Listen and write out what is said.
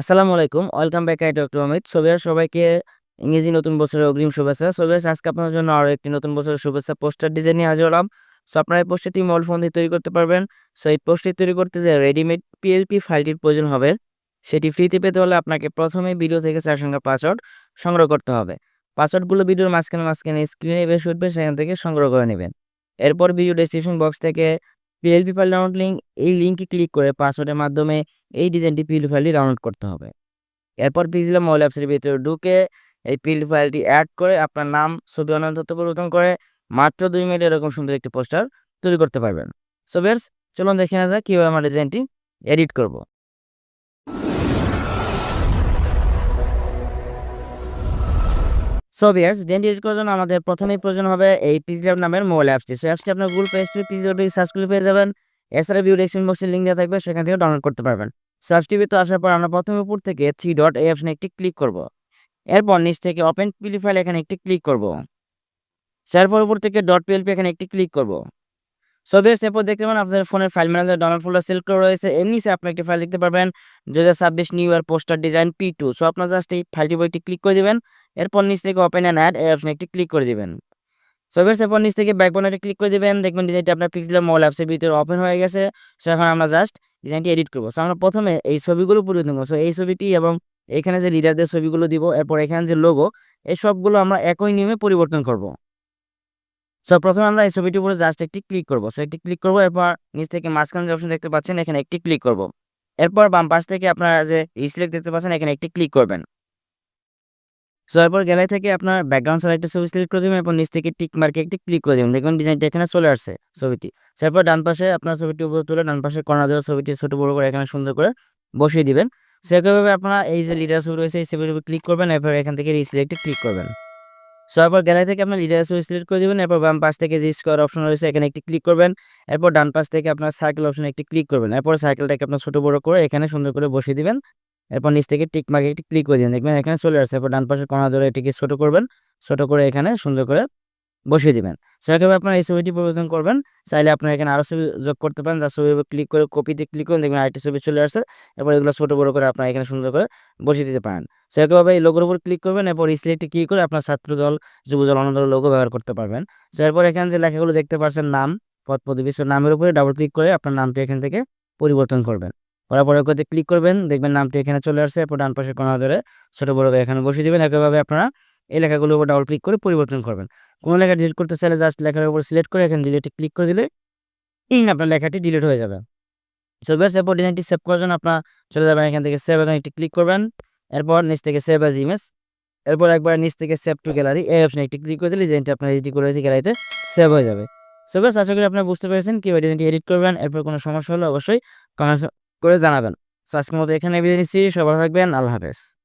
আসসালামু আলাইকুম। Welcome back I doctor Amit. সোভিয়ার সবাইকে ইংরেজি নতুন বছরের অগ্রিম শুভেচ্ছা। সোভিয়ার আজকে আপনার জন্য আরও একটি নতুন বছরের শুভেচ্ছা পোস্টার ডিজাইন নিয়ে হাজির হলাম। সো আপনারা এই পোস্টারটি মোবাইল ফোন দিয়ে তৈরি করতে পারবেন। সো এই পোস্টারটি তৈরি করতে যে রেডিমেড পিএলপি ফাইলটির প্রয়োজন হবে, সেটি ফ্রিতে পেতে হলে আপনাকে প্রথমে ভিডিও থেকে চার সংখ্যা পাসওয়ার্ড সংগ্রহ করতে হবে। পাসওয়ার্ডগুলো ভিডিওর মাঝখানে মাঝখানে স্ক্রিনে বেশি উঠবে, সেখান থেকে সংগ্রহ করে নেবেন। এরপর ভিডিও ডেসক্রিপশন বক্স থেকে পিএলপি ফাইল ডাউনলোড লিঙ্ক এই লিঙ্কে ক্লিক করে পাসওয়ার্ডের মাধ্যমে এই ডিজাইনটি পিএলপি ফাইলটি ডাউনলোড করতে হবে। এরপর পিছিলাম মোবাইল অ্যাপসের ভিতরে ঢুকে এই পিএলপি ফাইলটি অ্যাড করে আপনার নাম, ছবি অনলাইন তথ্য পরিবর্তন করে মাত্র দুই মিনিট এরকম সুন্দর একটি পোস্টার তৈরি করতে পারবেন। সো বেয়ার্স চলুন দেখে নেওয়া যাক কীভাবে আমার ডিজাইনটি এডিট করব। সো বিয়ার্স ডিজাইনটি এডিট করার জন্য আমাদের প্রথমেই প্রয়োজন হবে এই পিজিল্যাব নামের মোবাইল অ্যাপসটি সো অ্যাপসটি আপনার গুগল প্লে স্টোরে পিজিল্যাব সার্চ করে পেয়ে যাবেন। এছাড়া ভিউ ডেসক্রিপশন বক্সে লিঙ্ক দেওয়া থাকবে, সেখান থেকে ডাউনলোড করতে পারবেন। সার্চ টিভিতে আসার পর আমরা প্রথমে উপর থেকে থ্রি ডট এই অপশনে একটি ক্লিক করব। এরপর নিচ থেকে ওপেন পিলি ফাইল এখানে একটি ক্লিক করব। তারপর উপর থেকে ডট পিএলপি এখানে একটি ক্লিক করব। সো বেশ এরপর দেখতে পাবেন আপনাদের ফোনের file manager download folder select করা রয়েছে। এর নিচে আপনি একটি ফাইল দেখতে পারবেন দু হাজার ছাব্বিশ new year poster design P two so আপনার জাস্ট এই ফাইলটি একটি ক্লিক করে দেবেন। এরপর নিচ থেকে ওপেন অ্যান্ড অ্যাড এই অপশনে একটি ক্লিক করে দেবেন। সো এরপর নিচ থেকে ব্যাক বাটনে ক্লিক করে দেবেন। দেখবেন ডিজাইনটি আপনার পিক্সেল মোবাইল অ্যাপসের ভিতরে ওপেন হয়ে গেছে। সো এখন আমরা জাস্ট ডিজাইনটি এডিট করব। সো আমরা প্রথমে এই ছবিগুলো পরিবর্তন সো এই ছবিটি এবং এখানে যে লিডারদের ছবিগুলো দিব, এরপর এখানে যে লোগো এই সবগুলো আমরা একই নিয়মে পরিবর্তন করব। সো প্রথমে আমরা এই ছবিটির উপরে জাস্ট একটি ক্লিক করব। সো একটি ক্লিক করব, এরপর নিচ থেকে মাঝখানে যে অপশন দেখতে পাচ্ছেন, এখানে একটি ক্লিক করব। এরপর বাম পাশ থেকে আপনারা যে রিসিলেক্ট দেখতে পাচ্ছেন, এখানে একটি ক্লিক করবেন। সো এরপর গ্যালারি থেকে আপনার ব্যাকগ্রাউন্ড সাইড একটা ছবি সিলেক্ট করে দেবেন, এরপর নিচ থেকে টিক মার্কে একটি ক্লিক করে দেবেন। দেখবেন ডিজাইনটা এখানে চলে আসছে ছবিটি। তারপর ডান পাশে আপনার ছবিটি উপরে তুলে ডান পাশে কর্নার দেওয়া ছবিটি ছোট, বড় করে এখানে সুন্দর করে বসিয়ে দিবেন। সেভাবে আপনারা এই যে লিডার ছবি রয়েছে, এই ছবির উপর ক্লিক করবেন, এরপর এখান থেকে রিসিলেক্টে ক্লিক করবেন। সো এরপর গ্যালারি থেকে আপনার লিডার ছবি সিলেক্ট করে দেবেন, এরপর বাম পাশ থেকে যে স্কোয়ার অপশন রয়েছে, এখানে একটি ক্লিক করবেন। এরপর ডান পাশ থেকে আপনার সার্কেল অপশনে একটি ক্লিক করবেন। এরপর সার্কেলটাকে আপনার ছোট, বড় করে এখানে সুন্দর করে বসিয়ে দিবেন। এরপর নিচ থেকে টিক মার্কে একটি ক্লিক করে দিন। দেখবেন এখানে চলে আসছে। এরপর ডান পাশে কণা ধরে এটিকে ছোট করবেন। ছোট করে এখানে সুন্দর করে বসিয়ে দিবেন। সেভাবে আপনারা এই ছবিটি পরিবর্তন করবেন। চাইলে আপনারা এখানে আরও ছবি যোগ করতে পারেন। যার ছবি ক্লিক করে কপিতে ক্লিক করুন। দেখবেন আরেকটি ছবি চলে আসছে। এরপর এগুলো ছোটো বড়ো করে আপনারা এখানে সুন্দর করে বসিয়ে দিতে পারেন। সেরকমভাবে এই লোগোর উপর ক্লিক করবেন। এরপর সিলেক্টে ক্লিক করে আপনার ছাত্র দল, যুব দল, অন্য দলের লোগো ব্যবহার করতে পারবেন। সো এরপর এখানে যে লেখাগুলো দেখতে পাচ্ছেন নাম, পদ পদবিশ্ব নামের উপরে ডাবল ক্লিক করে আপনার নামটি এখান থেকে পরিবর্তন করবেন। করার পরে করতে ক্লিক করবেন, দেখবেন নামটি এখানে চলে আসছে, এরপর ডান পাশে কোনা ধরে ছোটো বড়ো এখানে বসিয়ে দেবেন। একইভাবে আপনারা এই লেখাগুলোর উপর ডাবল ক্লিক করে পরিবর্তন করবেন। কোনো লেখা ডিলিট করতে চাইলে জাস্ট লেখার উপর সিলেক্ট করে এখানে ডিলিটে ক্লিক করে দিলে আপনার লেখাটি ডিলিট হয়ে যাবে। সো বেশ এরপর ডিজাইনটি সেভ করার জন্য আপনার চলে যাবেন এখান থেকে সেভ এখানে একটি ক্লিক করবেন। এরপর নিচ থেকে সেভ অ্যাজ ইমেজ এরপর একবার নিচ থেকে সেভ টু গ্যালারি এই অপশনে একটি ক্লিক করে দিলে ডিজাইনটি আপনার এইচডি করে গ্যালারিতে সেভ হয়ে যাবে। সো বেশ আশা করি আপনারা বুঝতে পেরেছেন, কীভাবে ডিজাইনটি এডিট করবেন, এরপর কোনো সমস্যা হলে অবশ্যই করে জানাবেন। সো আজকের মতো এখানে বিদায় নিচ্ছি। সবাই থাকবেন। আল্লাহ হাফেজ।